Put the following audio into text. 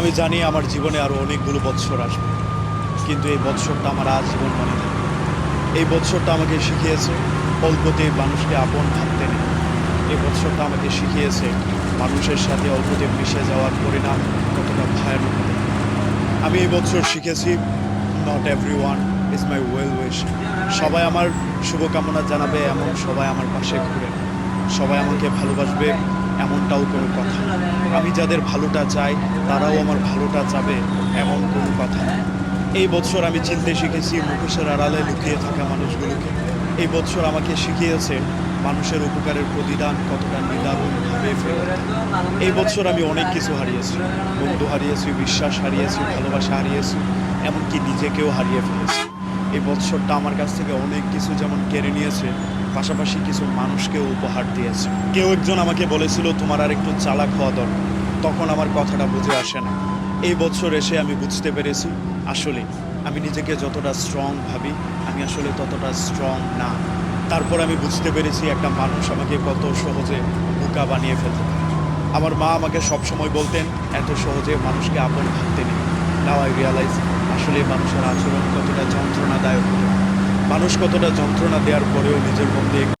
আমি জানি আমার জীবনে আরও অনেকগুলো বৎসর আসবে, কিন্তু এই বৎসরটা আমার আজীবন মনে থাকে এই বৎসরটা আমাকে শিখিয়েছে অল্পতে মানুষকে আপন ভাবতে নেই। এই বৎসরটা আমাকে শিখিয়েছে মানুষের সাথে অল্পতে মিশে যাওয়ার পরিণাম কতটা ভয়ানক আমি এই বছর শিখেছি not everyone is my well wish সবাই আমার শুভকামনা জানাবে, এমন সবাই আমার পাশে ঘুরে। সবাই আমাকে ভালোবাসবে, এমনটাও কোনো কথা। আমি যাদের ভালোটা চাই, তারাও আমার ভালোটা চাবে, এমন কোনো কথা। এই বছর আমি চিনতে শিখেছি মুখোশের আড়ালে লুকিয়ে থাকা মানুষগুলোকে এই বছর আমাকে শিখিয়েছে মানুষের উপকারের প্রতিদান কতটা নিদারুণভাবে ফেরত। এই বছর আমি অনেক কিছু হারিয়েছি বন্ধু হারিয়েছি, বিশ্বাস হারিয়েছি, ভালোবাসা হারিয়েছি, এমনকি নিজেকেও হারিয়ে ফেলেছি এই বছরটা আমার কাছ থেকে অনেক কিছু যেমন কেড়ে নিয়েছে, পাশাপাশি কিছু মানুষকেও উপহার দিয়েছে। কেউ একজন আমাকে বলেছিল, তোমার আর একটু চালাক হওয়া দরকার। তখন আমার কথাটা বুঝে আসে না। এই বছর এসে আমি বুঝতে পেরেছি, আসলে আমি নিজেকে যতটা স্ট্রং ভাবি, আমি আসলে ততটা স্ট্রং না। তারপর আমি বুঝতে পেরেছি, একটা মানুষ আমাকে কত সহজে বোকা বানিয়ে ফেলতে। আমার মা আমাকে সবসময় বলতেন, এত সহজে মানুষকে আপন ভাবতে নেই। নাও আই রিয়ালাইজ আসলে মানুষের আচরণ কতটা যন্ত্রণাদায়ক। মানুষ কতটা যন্ত্রণা দেওয়ার পরেও নিজের মধ্যে